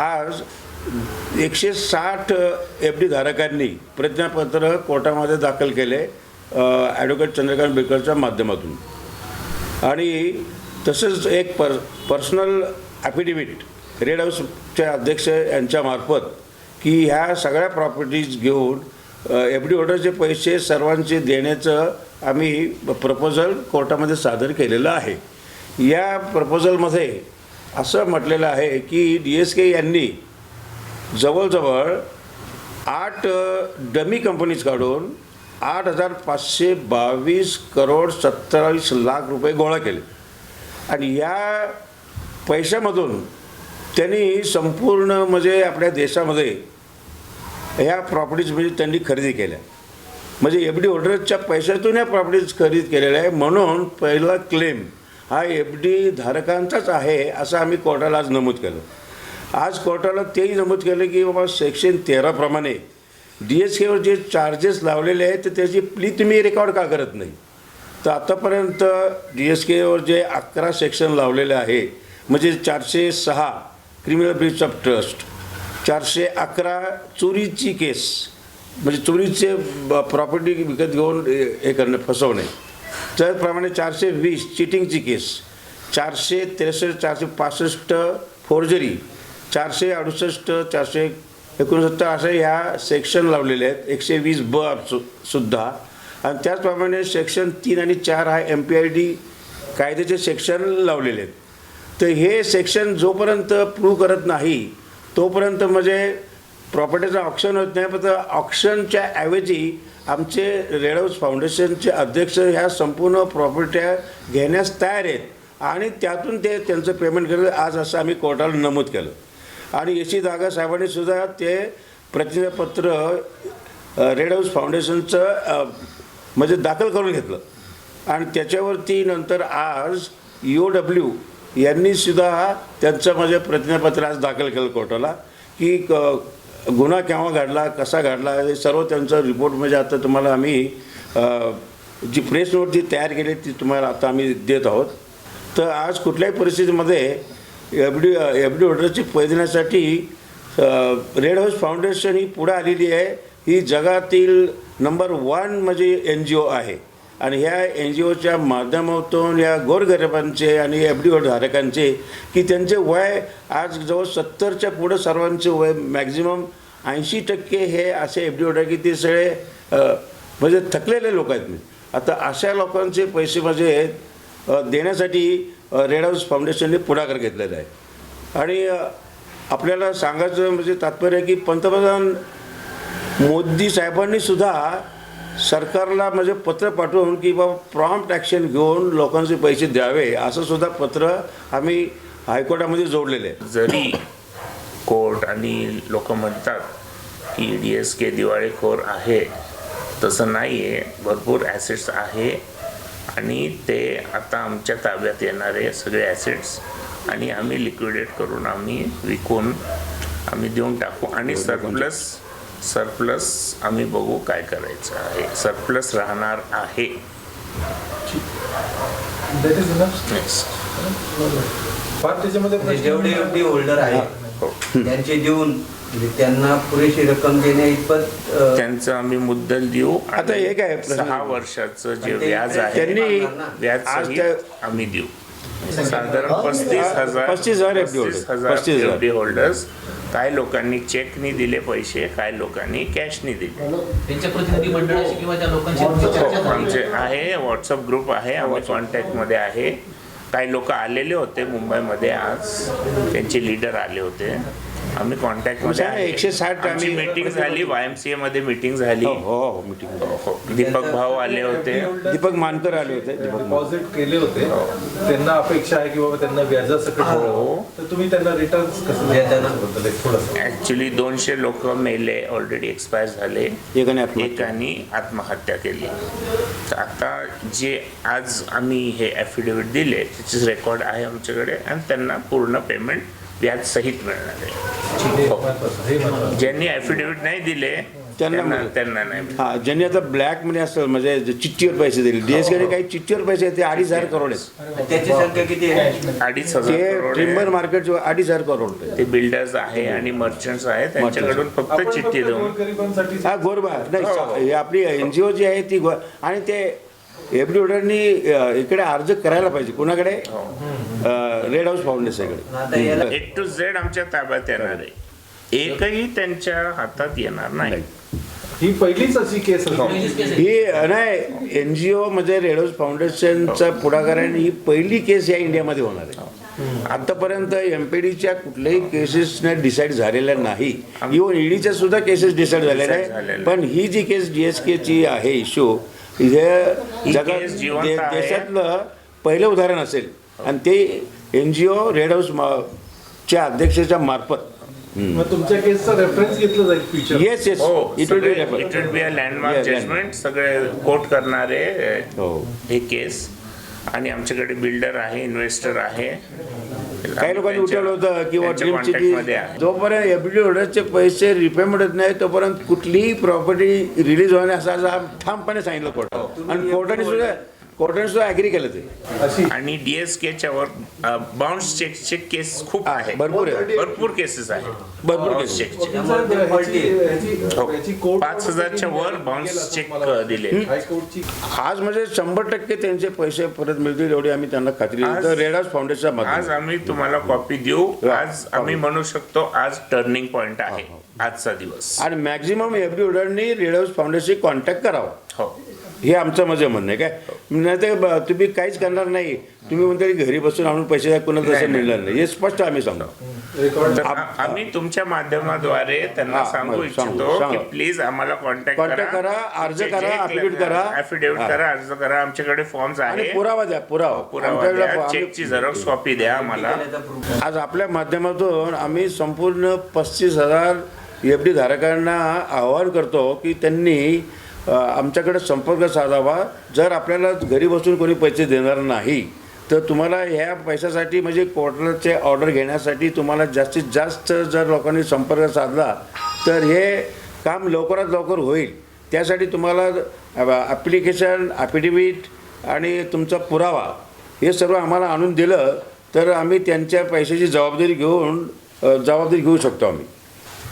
आज एकशे साठ एफ डी धारकांनी प्रतिज्ञापत्र कोर्टामध्ये दाखल केले ॲडव्होकेट चंद्रकांत बेकरच्या माध्यमातून. आणि तसंच एक पर पर्सनल ॲफिडेविट रेड हाऊसचे अध्यक्ष यांच्यामार्फत की ह्या सगळ्या प्रॉपर्टीज घेऊन एफ डी ऑर्डरचे पैसे सर्वांचे देण्याचं आम्ही प्रपोजल कोर्टामध्ये सादर केलेलं आहे. या प्रपोजलमध्ये असं म्हटलेलं आहे की डी एस के यांनी जवळजवळ आठ डमी कंपनीज काढून आठ हजार पाचशे बावीस करोड सत्तावीस लाख रुपये गोळा केले. आणि या पैशामधून त्यांनी संपूर्ण म्हणजे आपल्या देशामध्ये ह्या प्रॉपर्टीज म्हणजे त्यांनी खरेदी केल्या. म्हणजे एफ डी होल्डरच्या पैशातून या प्रॉपर्टीज खरेदी केलेल्या आहे म्हणून पहिला क्लेम हा एफ डी धारकांचाच आहे असं आम्ही कोर्टाला आज नमूद केलं. आज कोर्टाला तेही नमूद केलं की बाबा सेक्शन तेराप्रमाणे डी एस केवर जे चार्जेस लावलेले आहेत तर त्याची प्ली तुम्ही रेकॉर्ड का करत नाही? तर आतापर्यंत डी एस केवर जे अकरा सेक्शन लावलेले आहे म्हणजे चारशे सहा क्रिमिनल ब्रीच ऑफ ट्रस्ट चारशे अकरा चोरीची केस म्हणजे चोरीचे प्रॉपर्टी विकत घेऊन हे हे करणे फसवणे त्याचप्रमाणे चारशे वीस चिटिंगची केस चारशे त्रेसष्ट चारशे पासष्ट फोर्जरी चारशे अडुसष्ट चारशे एकोणसत्तर असे ह्या सेक्शन लावलेले आहेत. एकशे वीस ब सु सुद्धा. आणि त्याचप्रमाणे सेक्शन तीन आणि चार हा एम पी आय डी कायद्याचे सेक्शन लावलेले आहेत. तर हे सेक्शन जोपर्यंत प्रूव्ह करत नाही तोपर्यंत म्हणजे प्रॉपर्टीचं ऑप्शन होत नाही पण ऑप्शनच्या ऐवजी आमचे रेड हाऊस फाउंडेशनचे अध्यक्ष ह्या संपूर्ण प्रॉपर्ट्या घेण्यास तयार आहेत. आणि त्यातून ते त्यांचं पेमेंट केलं. आज असं आम्ही कोर्टाला नमूद केलं. आणि येशी दागा साहेबांनी सुद्धा ते प्रतिज्ञापत्र रेड हाऊस फाउंडेशनचं म्हणजे दाखल करून घेतलं. आणि त्याच्यावरती नंतर आज यू ओ डब्ल्यू यांनीसुद्धा त्यांचं म्हणजे प्रतिज्ञापत्र आज दाखल केलं कोर्टाला की क- गुन्हा केव्हा घडला कसा घडला हे सर्व त्यांचं रिपोर्ट म्हणजे आता तुम्हाला आम्ही जी प्रेस नोट जी तयार केली ती तुम्हाला आता आम्ही देत आहोत. तर आज कुठल्याही परिस्थितीमध्ये एफ डी एफ डी ऑर्डरची पैदण्यासाठी रेड हाऊस फाउंडेशन ही पुढे आलेली आहे. ही जगातील नंबर वन म्हणजे एन जी ओ आहे. आणि ह्या एन जी ओच्या माध्यमातून या गोरगरिबांचे आणि एफ डी धारकांचे की त्यांचे वय आज जवळ सत्तरच्या पुढं सर्वांचे वय मॅक्झिमम ऐंशी टक्के हे असे एफ डी ओ की ते सगळे म्हणजे थकलेले लोक आहेत. आता अशा लोकांचे पैसे म्हणजे देण्यासाठी रेड हाऊस फाउंडेशनने पुढाकार घेतलेला आहे. आणि आपल्याला सांगायचं म्हणजे तात्पर्य आहे की पंतप्रधान मोदी साहेबांनी सुद्धा सरकारला म्हणजे पत्र पाठवून की बाबा प्रॉम्प्ट ॲक्शन घेऊन लोकांचे पैसे द्यावे असं सुद्धा पत्र आम्ही हायकोर्टामध्ये जोडलेले. जरी कोर्ट आणि लोक म्हणतात की डी एस के दिवाळीखोर आहे तसं नाही आहे भरपूर ॲसेट्स आहे आणि ते आता आमच्या ताब्यात येणारे सगळे ॲसेट्स आणि आम्ही लिक्विडेट करून आम्ही विकून आम्ही देऊन टाकू. आणि सरप्लस सरप्लस आम्ही बघू काय करायचं आहे. सरप्लस राहणार आहे. म्हणजे जेवढे एफडी होल्डर हो. आहेत त्यांचे देऊन म्हणजे त्यांना पुरेशी रक्कम देण्या इतपत त्यांचं आम्ही मुद्दल देऊ आता हे काय? सहा वर्षाचं जे व्याज आहे त्यांनी व्याज आम्ही देऊ. साधारण पस्तीस हजार पस्तीस हजार हजार. एफडी होल्डर्स काही लोकांनी चेकनी दिले पैसे काही लोकांनी कॅशनी दिले. त्यांच्या प्रतिनिधी मंडळाशी किंवा त्या लोकांशी तुमची चर्चा हो, झाली. आमचे आहे व्हॉट्सअप ग्रुप आहे आम्ही कॉन्टॅक्टमध्ये आहे. काही लोक आलेले होते मुंबईमध्ये आज. त्यांचे लीडर आले होते. आम्ही कॉन्टॅक्टमध्ये आमच्या आहे. 160 आमची आम्ही- मीटिंग झाली वाय एम सी मध्ये मीटिंग झाली हो हो हो मीटिंग हो, दीपक भाऊ आले होते दीपक मानकर आले होते दीपक मानकर. डिपॉझिट केले होते त्यांना अपेक्षा आहे की बाबा त्यांना व्याजासकट हो. मिळावं. तर तुम्ही त्यांना रिटर्न कसं एक थोडंसं ऍक्च्युली दोनशे लोक मेले ऑलरेडी एक्सपायर झाले एकाने आत्महत्या. एकाने आत्महत्या केली तर आता जे आज आम्ही हे ॲफिडेव्हिट दिले त्याचे रेकॉर्ड आहे आमच्याकडे आणि त्यांना पूर्ण पेमेंट व्याज सहित मिळणार आहे. हे. हे ज्यांनी ॲफिडेव्हिट नाही दिले त्यांना त्यांना नाही. हा ज्यांनी आता ब्लॅक मनी असतं म्हणजे चिठ्ठीवर पैसे दिले. डीएसकेने काही चिठ्ठीवर पैसे आहेत, ते अडीच हजार करोड आहेत. त्याची संख्या किती आहे? अडीच हजार आहे. मार्केट अडीच हजार करोड ते बिल्डर्स आहे आणि मर्चंट्स आहे त्यांच्याकडून फक्त चिठ्ठी देऊन. हा गोरबा नाही हो, हो. हे आपली एन जी आहे ती आणि ते ऑर्डरनी इकडे अर्ज करायला पाहिजे. कुणाकडे? हो. रेड हाऊस फाउंडेशनकडे ए टू झेड आमच्या ताब्यात येणार आहे. एकही त्यांच्या हातात येणार नाही. ही पहिलीच अशी केस हो. ही नाही एन जी ओ म्हणजे रेड हाऊस फाउंडेशनचा पुढाकाराने ही पहिली केस या इंडियामध्ये होणार आहे. आतापर्यंत एम पी डीच्या कुठल्याही केसेसने डिसाईड झालेल्या नाही. इव्हन ईडीच्या सुद्धा केसेस डिसाईड झालेल्या झालेल्या पण ही जी केस डी एस केची आहे इश्यू हे जगात दे-. देशातलं पहिलं उदाहरण असेल. आणि ते N G O Red House मा- च्या अध्यक्षाच्या मार्फत. मग तुमच्या केसचा रेफरन्स घेतला जाईल फ्युचर येस येस हो it will it will be a landmark Yeah, judgement सगळे कोर्ट करणारे अ, हो. हे केस. आणि आमच्याकडे बिल्डर आहे इन्व्हेस्टर आहे. काही लोकांनी उठवलं होतं किंवा त्यांच्या ड्रीम contact सिटी मध्ये आहे. जोपर्यंत एफडी ऑर्डरचे पैसे रिपेमेंट होत नाही तोपर्यंत कुठलीही प्रॉपर्टी रिलीज होण्यास ठामपणे सांगितलं कोर्टात आणि कोर्टाने सुद्धा कोर्टाने सुद्धा ॲग्री केलं ते. आणि डीएसकेच्या वर बाउन्स चेकचे केस खूप आहे. भरपूर आहे. भरपूर केसेस आहे भरपूर cases. चेकचे हो. पाच हजारच्या वर बाउन्स चेक दिले आज म्हणजे शंभर टक्के त्यांचे पैसे परत मिळतील एवढी आम्ही त्यांना खात्री रेड हाऊस फाउंडेशनच्या आज आम्ही तुम्हाला कॉपी देऊ. हा. आज आम्ही म्हणू शकतो आज टर्निंग पॉइंट आहे. आजचा दिवस. आणि मॅक्झिमम ऑर्डरनी रेड हाऊस फाउंडेशनशी कॉन्टॅक्ट करावा. हो हे आमचं माझं म्हणणं आहे काय नाही ते ब- तुम्ही काहीच करणार नाही तुम्ही म्हणता की घरी बसून आणून पैसे द्या कुणाला तसं. मिळणार नाही हे स्पष्ट आम्ही सांगतो तर आम्ही तुमच्या माध्यमाद्वारे त्यांना हा, सांगू सांगू, इच्छितो सांगा. की प्लीज आम्हाला कॉन्टॅक्ट Contact करा, अर्ज करा, affidavit करा. ऍफिडेव्हिट हा. करा अर्ज करा आमच्याकडे फॉर्म्स आणि आहे पुरावा द्या पुरावा पुरावा द्या आम्ही- चेकची झेरॉक्स कॉपी द्या आम्हाला. आज आपल्या माध्यमातून आम्ही संपूर्ण पस्तीस हजार एफ डी धारकांना आवाहन करतो की त्यांनी आमच्याकडे संपर्क साधावा. जर आपल्याला घरी बसून कोणी पैसे देणार नाही तर तुम्हाला ह्या पैशासाठी म्हणजे क्वार्टरचे ऑर्डर घेण्यासाठी तुम्हाला जास्तीत जास्त जर लोकांनी संपर्क साधला तर हे काम लवकरात लवकर होईल. त्यासाठी तुम्हाला ॲप्लिकेशन ॲफिडेविट आणि तुमचा पुरावा हे सर्व आम्हाला आणून दिलं तर आम्ही त्यांच्या पैशाची जबाबदारी घेऊन जबाबदारी घेऊ शकतो आम्ही.